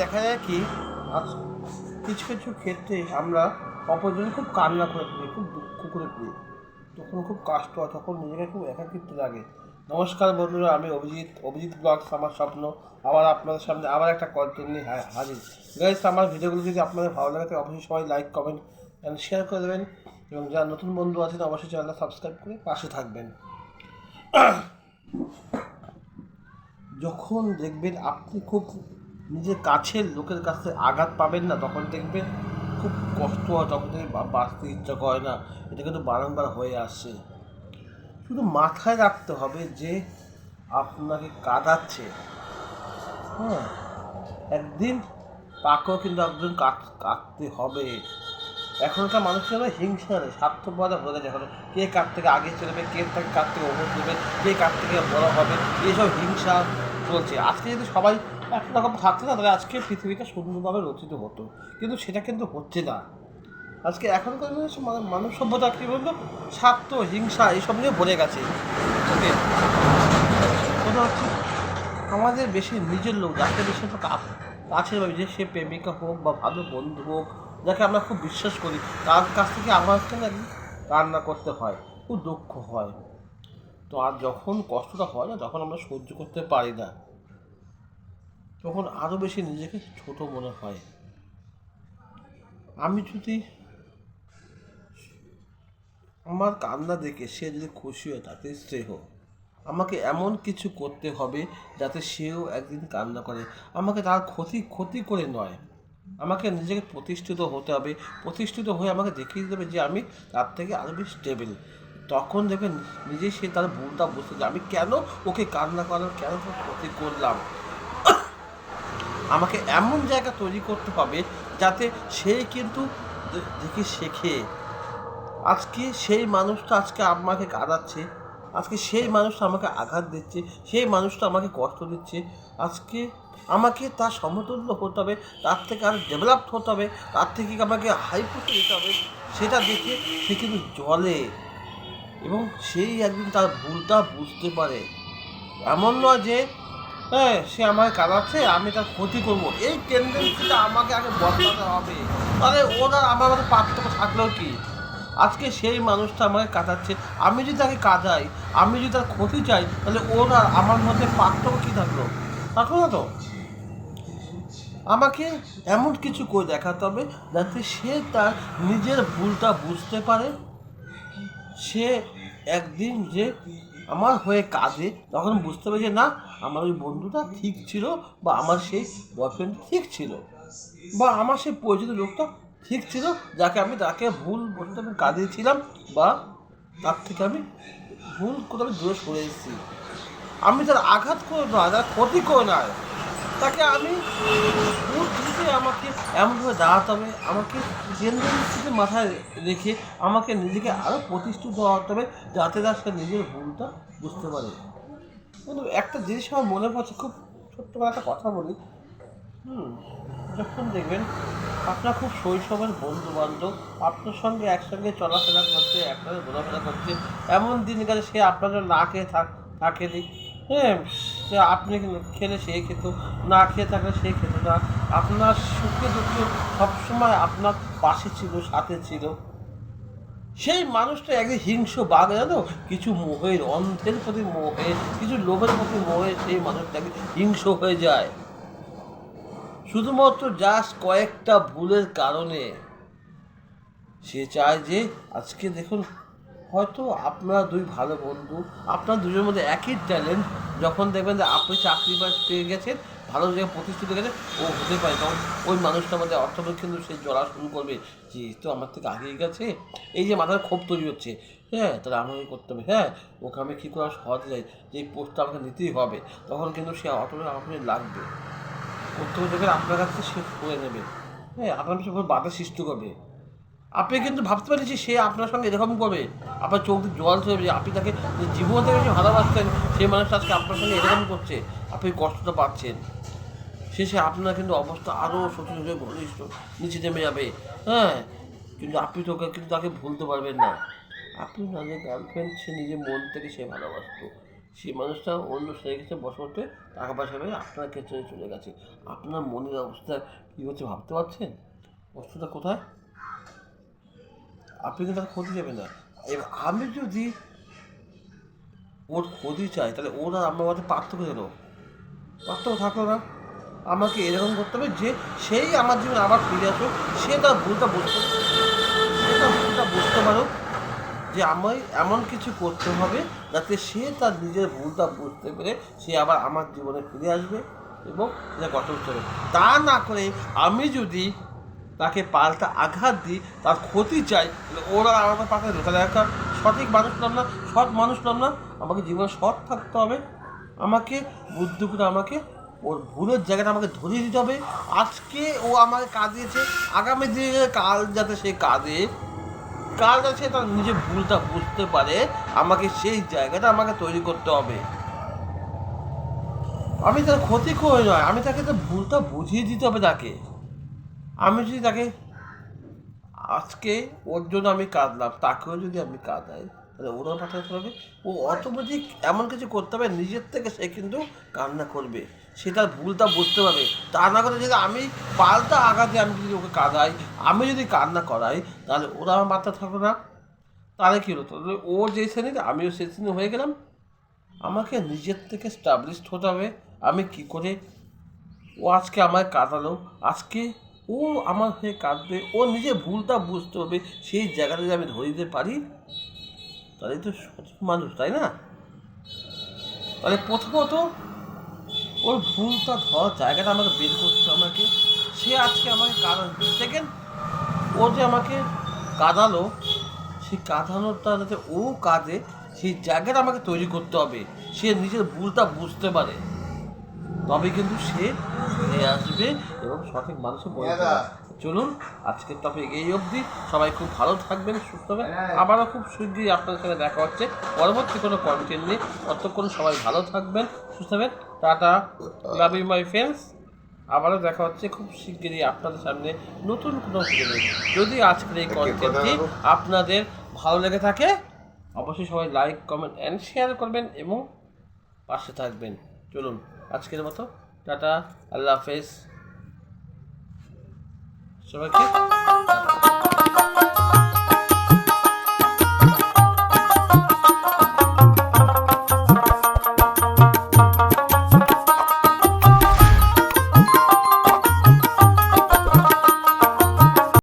দেখা যায় কি কিছু কিছু ক্ষেত্রে আমরা অপরজনে খুব কান্না করে ফেলি, খুব দুঃখ করে ফেলি। তখন খুব কষ্ট হয়, তখন নিজেকে খুব একাকিত্ব লাগে। নমস্কার বন্ধুরা, আমি অভিজিৎ অভিজিৎ ব্লগস আমার স্বপ্ন। আবার আপনাদের সামনে আবার একটা কন্টেন্ট নিয়ে হাজির। গাইস আমার ভিডিওগুলো যদি আপনাদের ভালো লাগে, তাহলে অবশ্যই সবাই লাইক কমেন্ট অ্যান্ড শেয়ার করে দেবেন। এবং যারা নতুন বন্ধু আছেন, অবশ্যই চ্যানেলটা সাবস্ক্রাইব করে পাশে থাকবেন। যখন দেখবেন আপনি খুব নিজের কাছের লোকের কাছে আঘাত পাবেন না, তখন দেখবেন খুব কষ্ট হয়, তখন থেকে বাঁচতে ইচ্ছা করে না। এটা কিন্তু বারংবার হয়ে আসছে শুধু মাথায় রাখতে হবে যে আপনাকে কাঁদাচ্ছে। হ্যাঁ একদিন তাকেও কিন্তু একজন কাটতে হবে। এখনকার মানুষের না হিংসা নেই, স্বার্থপরতা হয়ে গেছে। এখন কে কার থেকে আগে চলবে, কে তাকে কার থেকে ওপর দেবে কে কার থেকে বড় হবে, এইসব হিংসা চলছে। আজকে যদি সবাই একরকম থাকতো না তাহলে আজকে পৃথিবীটা সুন্দরভাবে রচিত হতো। কিন্তু সেটা কিন্তু হচ্ছে না। আজকে এখনকার মানে মানব সভ্যতা কী বলতো? স্বার্থ, হিংসা এইসব নিয়ে ভরে গেছে। ওকে? হচ্ছে, আমাদের বেশি নিজের লোক, যাকে বেশি আমরা কা- কাছের ভাবি, যে সে প্রেমিকা হোক বা ভালো বন্ধু হোক, যাকে আমরা খুব বিশ্বাস করি, তার কাছ থেকে আমাকে রান্না করতে হয়, খুব দুঃখ হয়। তো আর যখন কষ্টটা হয় না, তখন আমরা সহ্য করতে পারি না। তখন আরও বেশি নিজেকে ছোট মনে হয়। আমি যদি আমার কান্না দেখে সে যদি খুশি হয়, তাতে স্নেহ। আমাকে এমন কিছু করতে হবে যাতে সেও একদিন কান্না করে। আমাকে তার ক্ষতি ক্ষতি করে নয়। আমাকে নিজেকে প্রতিষ্ঠিত হতে হবে। প্রতিষ্ঠিত হয়ে আমাকে দেখিয়ে দেবে যে আমি তার থেকে আরও বেশি স্টেবল তখন দেখবেন নিজেই সে তার ভুলটা বুঝতে যে আমি কেন ওকে কান্না করার, কেন ক্ষতি করলাম। আমাকে এমন জায়গা তৈরি করতে হবে যাতে সে কিন্তু দেখে শেখে। আজকে সেই মানুষটা আজকে আমাকে কাঁদাচ্ছে, আজকে সেই মানুষটা আমাকে আঘাত দিচ্ছে, সেই মানুষটা আমাকে কষ্ট দিচ্ছে। আজকে আমাকে তার সমতুল্য হতে হবে, তার থেকে আরও ডেভেলপড হতে হবে, তার থেকে আমাকে হাই করতে যেতে হবে, সেটা দেখে সে কিন্তু জলে এবং সেই একদিন তার ভুলটা বুঝতে পারে। এমন নয় যে হ্যাঁ সে আমাকে কাঁদাচ্ছে, আমি তার ক্ষতি করব। এই টেন্ডেন্সিটা আমাকে আগে বদলাতে হবে। তাহলে ওরা আমার মধ্যে পার্থক্য থাকলেও কি? আজকে সেই মানুষটা আমাকে কাঁদাচ্ছে, আমি যদি তাকে কাঁদাই, আমি যদি তার ক্ষতি চাই, তাহলে ওর আর আমার মধ্যে পার্থক্য কী থাকল? থাকল না তো? আমাকে এমন কিছু করে দেখাতে হবে, যাতে সে তার নিজের ভুলটা বুঝতে পারে। সে একদিন যে আমার হয়ে কাঁদে, তখন বুঝতে পেরেছে না, আমার ওই বন্ধুটা ঠিক ছিল বা আমার সেই বয়ফ্রেন্ড ঠিক ছিল বা আমার সেই পরিচিত লোকটা ঠিক ছিল যাকে আমি তাকে ভুল বলতে আমি কাঁদিয়েছিলাম বা তার থেকে আমি ভুল কোথাও আমি দূরে সরে এসেছি। আমি তার আঘাত করে না, তার ক্ষতি করে নয় তাকে আমি আমাকে এমনভাবে দাঁড়াতে হবে, আমাকে টেন্ডেন্সিকে মাথায় রেখে আমাকে নিজেকে আরও প্রতিষ্ঠিত হতে হবে, যাতে তার সে নিজের ভুলটা বুঝতে পারে। কিন্তু একটা জিনিস আমার মনে পড়ছে, খুব ছোট্টবেলা একটা কথা বলি। হুম, যখন দেখবেন আপনার খুব শৈশবের বন্ধু বান্ধব আপনার সঙ্গে একসঙ্গে চলাফেরা করছে, একসঙ্গে ঘোরাফেরা করছে, এমন দিন গেলে সে আপনার না খেয়ে থাক থাকেনি হ্যাঁ সে আপনি খেলে সে খেত, না খেয়ে থাকলে সে খেত না। আপনার সুখে দুঃখে সবসময় আপনার পাশে ছিল, সাথে ছিল। সেই মানুষটা একদিন হিংস্র বাঘ, জানো কিছু মোহের, অন্ধের প্রতি মোহে কিছু লোভের প্রতি মোহে সেই মানুষটাকে হিংস্র হয়ে যায়। শুধুমাত্র জাস্ট কয়েকটা ভুলের কারণে সে চায় যে, আজকে দেখুন হয়তো আপনারা দুই ভালো বন্ধু, আপনার দুজনের মধ্যে একই ট্যালেন্ট যখন দেখবেন যে আপনি চাকরি পেয়ে গেছেন, ভালো জায়গায় প্রতিষ্ঠিত গেছে ও হতে পারে। তখন ওই মানুষটার মধ্যে অর্থনৈতিক কিন্তু সে জ্বলা শুরু করবে, যে তো আমার থেকে আগেই গেছে, এই যে মাথায় ক্ষোভ তৈরি হচ্ছে। হ্যাঁ তাহলে আমাকে করতে হবে? হ্যাঁ ওকে আমি কী করা সহজ যাই যে পোস্টটা আমাকে নিতেই হবে। তখন কিন্তু সে অটোমেটিক আমাকে লাগবে। করতে দেখবেন আপনার কাছ সে করে নেবে। হ্যাঁ আপনার কোনো বাধা সৃষ্টি করবে। আপনি কিন্তু ভাবতে পারেন সে আপনার সঙ্গে এরকম করবে। আপনার চোখ জল চলবে আপনি তাকে জীবন থেকে যে ভালোবাসতেন সেই মানুষটা আজকে আপনার সঙ্গে এরকম করছে, আপনি কষ্টটা পাচ্ছেন। শেষে আপনার কিন্তু অবস্থা আরও শত্রু হয়ে ঘনিষ্ঠ নিচে নেমে যাবে। হ্যাঁ কিন্তু আপনি তোকে কিন্তু তাকে ভুলতে পারবেন না। আপনি না যে গার্লফ্রেন্ড সে নিজের মন থেকে সে ভালোবাসতো। সেই মানুষটা অন্য ছেলে কাছে বসবাসে টাকা পয়সা পেয়ে আপনার ক্ষেত্রে চলে গেছে। আপনার মনের অবস্থা কী হচ্ছে ভাবতে পারছেন? বস্তুটা কোথায়? আপনি কিন্তু তার ক্ষতি যাবে না। এবার আমি যদি ওর ক্ষতি চাই, তাহলে ওর আর আমার মধ্যে পার্থক্য যেন পার্থক্য থাকল না। আমাকে এরকম করতে হবে যে, সেই আমার জীবনে আবার ফিরে আসুক, সে তার ভুলটা বুঝতে সে তার ভুলটা বুঝতে পারুক যে, আমায় এমন কিছু করতে হবে যাতে সে তার নিজের ভুলটা বুঝতে পেরে সে আবার আমার জীবনে ফিরে আসবে এবং এটা গঠন করবে। তা না করে আমি যদি তাকে পাল্টা আঘাত দিই তার ক্ষতি চাই। ওরা আমাকে পাশে দেবে তাহলে একটা সঠিক মানুষ নাম না, সৎ মানুষ নাম না, আমাকে জীবনে সৎ থাকতে হবে। আমাকে বুদ্ধি করে আমাকে ওর ভুলের জায়গাটা আমাকে ধরিয়ে দিতে হবে। আজকে ও আমাকে কাঁদিয়েছে। আগামী দিনে কাল যাতে সে কাঁদে, কাল যাতে সে তার নিজের ভুলটা বুঝতে পারে, আমাকে সেই জায়গাটা আমাকে তৈরি করতে হবে। আমি তার ক্ষতি করে নয়, আমি তাকে তার ভুলটা বুঝিয়ে দিতে হবে তাকে। আমি যদি তাকে আজকে ওর জন্য আমি কাঁদলাম, তাকেও যদি আমি কাঁদাই, তাহলে ওরাও পাঠাতে হবে ও অটোমেটিক এমন কিছু করতে হবে নিজের থেকে সে কিন্তু কান্না করবে। সে তার ভুলটা বুঝতে পারবে। তা না করে যদি আমি পাল্টা আঘাতে আমি যদি ওকে কাঁদাই, আমি যদি কান্না করাই, তাহলে ওরা আমার মাথা থাকবে না। তাহলে কী হলো? তাহলে ও যে শ্রেণির, আমিও সেই শ্রেণি হয়ে গেলাম। আমাকে নিজের থেকে স্টাবলিশড হতে হবে। আমি কি করে ও আজকে আমায় কাঁদালো? আজকে ও আমার হয়ে কাঁদবে, ও নিজে ভুলটা বুঝতে হবে সেই জায়গাটা যদি আমি ধরে দিতে পারি, তাহলে তো সঠিক মানুষ, তাই না? তাহলে প্রথমত ওর ভুলটা ধরার জায়গাটা আমাকে বের করতে আমাকে। সে আজকে আমাকে কাঁদানো সেকেন্ড ও যে আমাকে কাঁদালো সেই কাঁদানোটা যাতে ও কাঁদে, সেই জায়গাটা আমাকে তৈরি করতে হবে। সে নিজের ভুলটা বুঝতে পারে। তবে কিন্তু সে নিয়ে আসবে এবং সঠিক মানুষের পারবে। চলুন আজকের টপিক এই অবধি। সবাই খুব ভালো থাকবেন সুস্থ হবে আবারও খুব শীঘ্রই আপনাদের সাথে দেখা হচ্ছে। পরবর্তী কোনো কন্টেন্ট নেই ততক্ষণ সবাই ভালো থাকবেন সুস্থ হবেন tata. Love you my friends আবারও দেখা হচ্ছে খুব শিগগিরই আপনাদের সামনে নতুন কোনো। যদি আজকের এই কন্টেন্টটি আপনাদের ভালো লেগে থাকে অবশ্যই সবাই লাইক কমেন্ট অ্যান্ড শেয়ার করবেন এবং পাশে থাকবেন। চলুন। আজকের মতো। টাটা আল্লাহ হাফেজ। সবাইকে